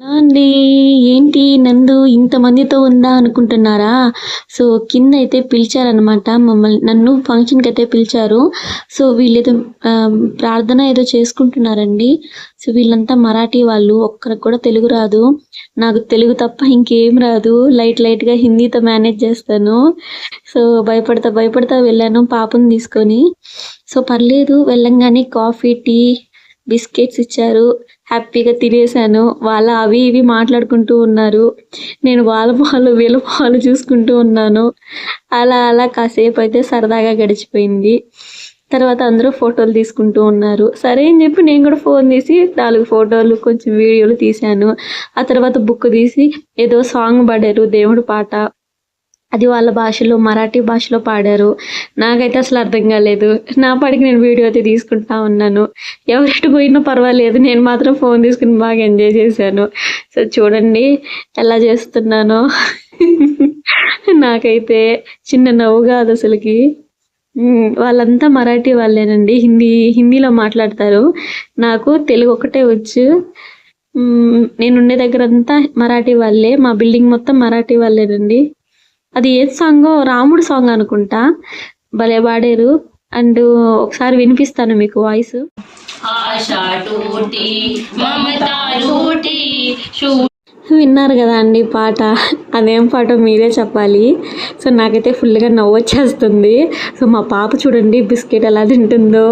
అండి ఏంటి నందు ఇంతమందితో ఉందా అనుకుంటున్నారా? సో కింద అయితే పిలిచారనమాట మమ్మల్ని నన్ను ఫంక్షన్కి అయితే పిలిచారు. సో వీళ్ళేదో ప్రార్థన ఏదో చేసుకుంటున్నారండి. సో వీళ్ళంతా మరాఠీ వాళ్ళు ఒక్కరికి కూడా తెలుగు రాదు. నాకు తెలుగు తప్ప ఇంకేం రాదు. లైట్ లైట్గా హిందీతో మేనేజ్ చేస్తాను. సో భయపడతా భయపడతా వెళ్ళాను పాపను తీసుకొని. సో పర్లేదు వెళ్ళంగానే కాఫీ టీ బిస్కెట్స్ ఇచ్చారు. హ్యాపీగా తినేసాను వాళ్ళ అవి ఇవి మాట్లాడుకుంటూ ఉన్నారు. నేను వాళ్ళ పాలు వీళ్ళ పాలు చూసుకుంటూ ఉన్నాను. అలా అలా కాసేపు అయితే సరదాగా గడిచిపోయింది. తర్వాత అందరూ ఫోటోలు తీసుకుంటూ ఉన్నారు. సరే అని చెప్పి నేను కూడా ఫోన్ తీసి నాలుగు ఫోటోలు కొంచెం వీడియోలు తీశాను. ఆ తర్వాత బుక్ తీసి ఏదో సాంగ్ పాడారు దేవుడు పాట. అది వాళ్ళ భాషలో మరాఠీ భాషలో పాడారు. నాకైతే అసలు అర్థం కాలేదు. నా పాటికి నేను వీడియో అయితే తీసుకుంటా ఉన్నాను. ఎవరెటు పోయినా పర్వాలేదు. నేను మాత్రం ఫోన్ తీసుకుని బాగా ఎంజాయ్ చేశాను. సో చూడండి ఎలా చేస్తున్నానో. నాకైతే చిన్న నవ్వు కాదు అసలుకి. వాళ్ళంతా మరాఠీ వాళ్ళేనండి. హిందీ హిందీలో మాట్లాడతారు. నాకు తెలుగు ఒకటే వచ్చు. నేను ఉండే దగ్గర అంతా మరాఠీ వాళ్ళే. మా బిల్డింగ్ మొత్తం మరాఠీ వాళ్ళేనండి. అది ఏది సాంగ్? రాముడు సాంగ్ అనుకుంటా. భలే పాడారు. అండ్ ఒకసారి వినిపిస్తాను మీకు వాయిస్. విన్నారు కదా అండి పాట. అదేం పాట మీరే చెప్పాలి. సో నాకైతే ఫుల్గా నవ్వు వచ్చేస్తుంది. సో మా పాప చూడండి బిస్కెట్ ఎలా తింటుందో.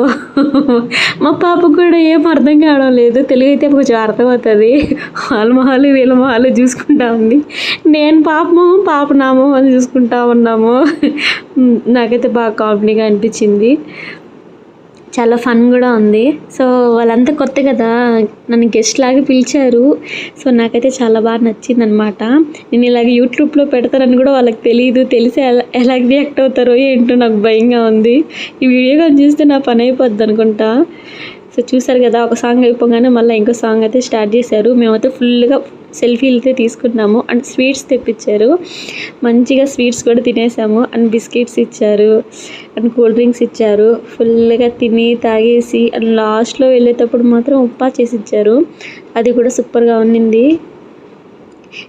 మా పాపకు కూడా ఏం అర్థం కావడం లేదు. తెలుగు అయితే కొంచెం అర్థమవుతుంది. వాళ్ళ మొహాలు వీళ్ళ మొహాలు చూసుకుంటా ఉంది. నేను పాప మొహం పాప నా మొహం చూసుకుంటా ఉన్నాము. నాకైతే బాగా కామెడీగా అనిపించింది. చాలా ఫన్ కూడా ఉంది. సో వాళ్ళంతా కొత్త కదా నన్ను గెస్ట్ లాగా పిలిచారు. సో నాకైతే చాలా బాగా నచ్చింది అనమాట నేను ఇలాగ యూట్యూబ్లో పెడతానని కూడా వాళ్ళకి తెలియదు తెలిసి ఎలా ఎలా రియాక్ట్ అవుతారో ఏంటో నాకు భయంగా ఉంది. ఈ వీడియో కానీ చూస్తే నా పని అయిపోద్ది అనుకుంటా. సో చూసారు కదా ఒక సాంగ్ అయిపోగానే మళ్ళీ ఇంకో సాంగ్ అయితే స్టార్ట్ చేశారు. మేమైతే ఫుల్గా సెల్ఫీలు అయితే తీసుకున్నాము. అండ్ స్వీట్స్ తెప్పించారు. మంచిగా స్వీట్స్ కూడా తినేసాము. అండ్ బిస్కెట్స్ ఇచ్చారు. అండ్ కూల్ డ్రింక్స్ ఇచ్చారు. ఫుల్గా తిని తాగేసి అండ్ లాస్ట్లో వెళ్ళేటప్పుడు మాత్రం ఉప్పా చేసి ఇచ్చారు. అది కూడా సూపర్గా ఉన్నింది.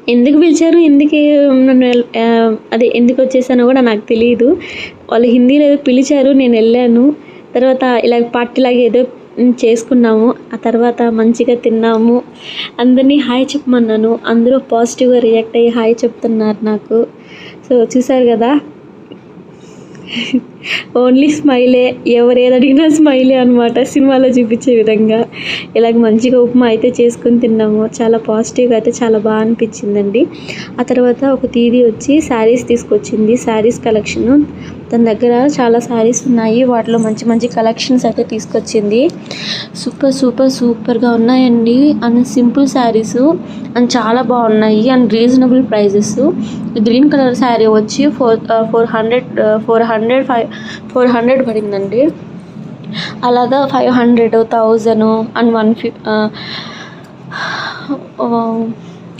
ఎందుకు పిలిచారు? ఎందుకు నన్ను అదే ఎందుకు వచ్చేసానో కూడా నాకు తెలియదు వాళ్ళు హిందీలో ఏదో పిలిచారు. నేను వెళ్ళాను. తర్వాత ఇలా పార్టీ లాగా ఏదో చేసుకున్నాము. ఆ తర్వాత మంచిగా తిన్నాము. అందరినీ హాయ్ చెప్పమన్నాను. అందరూ పాజిటివ్గా రియాక్ట్ అయ్యి హాయ్ చెప్తున్నారు నాకు. సో చూసారు కదా? ఓన్లీ స్మైలే. ఎవరు ఏది అడిగినా స్మైలే అనమాట సినిమాలో చూపించే విధంగా. ఇలాగ మంచిగా ఉప్మా అయితే చేసుకుని తిన్నాము. చాలా పాజిటివ్గా అయితే చాలా బాగా అనిపించిందండి. ఆ తర్వాత ఒక తీది వచ్చి శారీస్ తీసుకొచ్చింది. శారీస్ కలెక్షను. తన దగ్గర చాలా శారీస్ ఉన్నాయి. వాటిలో మంచి మంచి కలెక్షన్స్ అయితే తీసుకొచ్చింది. సూపర్ సూపర్ సూపర్గా ఉన్నాయండి. అండ్ సింపుల్ శారీస్ అండ్ చాలా బాగున్నాయి. And reasonable prices green colour sari వచ్చి four four hundred four hundred five four hundred పడిందండి. అలాగా five hundred thousand and one ఫిఫ్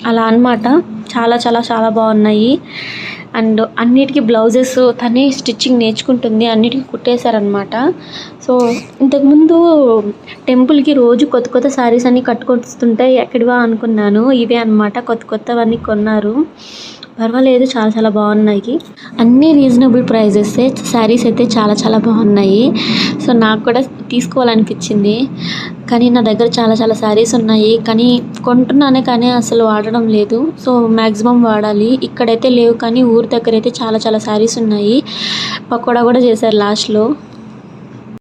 అలా అన్నమాట. చాలా చాలా చాలా బాగున్నాయి. అండ్ అన్నిటికీ బ్లౌజెస్ తనే స్టిచ్చింగ్ నేర్చుకుంటుంది అన్నిటికీ కుట్టేశారనమాట సో ఇంతకుముందు టెంపుల్కి రోజు కొత్త కొత్త శారీస్ అన్ని కట్టుకొస్తుంటే ఎక్కడివా అనుకున్నాను ఇవే అనమాట కొత్త కొత్తవన్నీ కొన్నారు. పర్వాలేదు చాలా చాలా బాగున్నాయి. అన్నీ రీజనబుల్ ప్రైజెస్ శారీస్ అయితే చాలా చాలా బాగున్నాయి. సో నాకు కూడా తీసుకోవాలనిపించింది. కానీ నా దగ్గర చాలా చాలా శారీస్ ఉన్నాయి. కానీ కొంటున్నానే కానీ అసలు వాడడం లేదు. సో మ్యాక్సిమం వాడాలి. ఇక్కడైతే లేవు కానీ ఊరి దగ్గర అయితే చాలా చాలా శారీస్ ఉన్నాయి. పకోడా కూడా చేశారు లాస్ట్లో